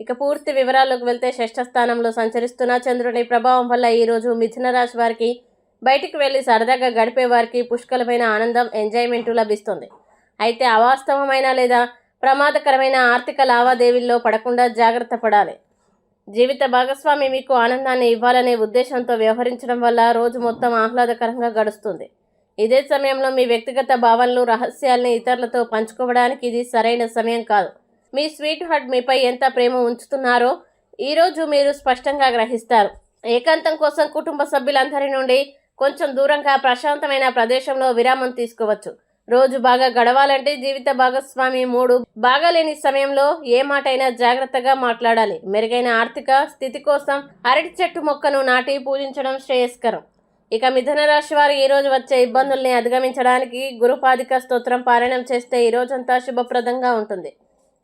ఇక పూర్తి వివరాల్లోకి వెళ్తే షష్ఠ స్థానంలో సంచరిస్తున్న చంద్రుని ప్రభావం వల్ల ఈరోజు మిథున రాశి వారికి బయటికి వెళ్ళి సరదాగా గడిపే వారికి పుష్కలమైన ఆనందం ఎంజాయ్మెంట్ లభిస్తుంది. అయితే అవాస్తవమైన లేదా ప్రమాదకరమైన ఆర్థిక లావాదేవీల్లో పడకుండా జాగ్రత్త పడాలి. జీవిత భాగస్వామి మీకు ఆనందాన్ని ఇవ్వాలనే ఉద్దేశంతో వ్యవహరించడం వల్ల రోజు మొత్తం ఆహ్లాదకరంగా గడుస్తుంది. ఇదే సమయంలో మీ వ్యక్తిగత భావనలు రహస్యాల్ని ఇతరులతో పంచుకోవడానికి ఇది సరైన సమయం కాదు. మీ స్వీట్ హార్ట్ మీపై ఎంత ప్రేమ ఉంచుతున్నారో ఈరోజు మీరు స్పష్టంగా గ్రహిస్తారు. ఏకాంతం కోసం కుటుంబ సభ్యులందరి నుండి కొంచెం దూరంగా ప్రశాంతమైన ప్రదేశంలో విరామం తీసుకోవచ్చు. రోజు బాగా గడవాలంటే జీవిత భాగస్వామి మూడు బాగాలేని సమయంలో ఏ మాటైనా జాగ్రత్తగా మాట్లాడాలి. మెరుగైన ఆర్థిక స్థితి కోసం అరటి చెట్టు మొక్కను నాటి పూజించడం శ్రేయస్కరం. ఇక మిథున రాశి వారు ఈరోజు వచ్చే ఇబ్బందుల్ని అధిగమించడానికి గురుపాదిక స్తోత్రం పారాయణం చేస్తే ఈ రోజంతా శుభప్రదంగా ఉంటుంది.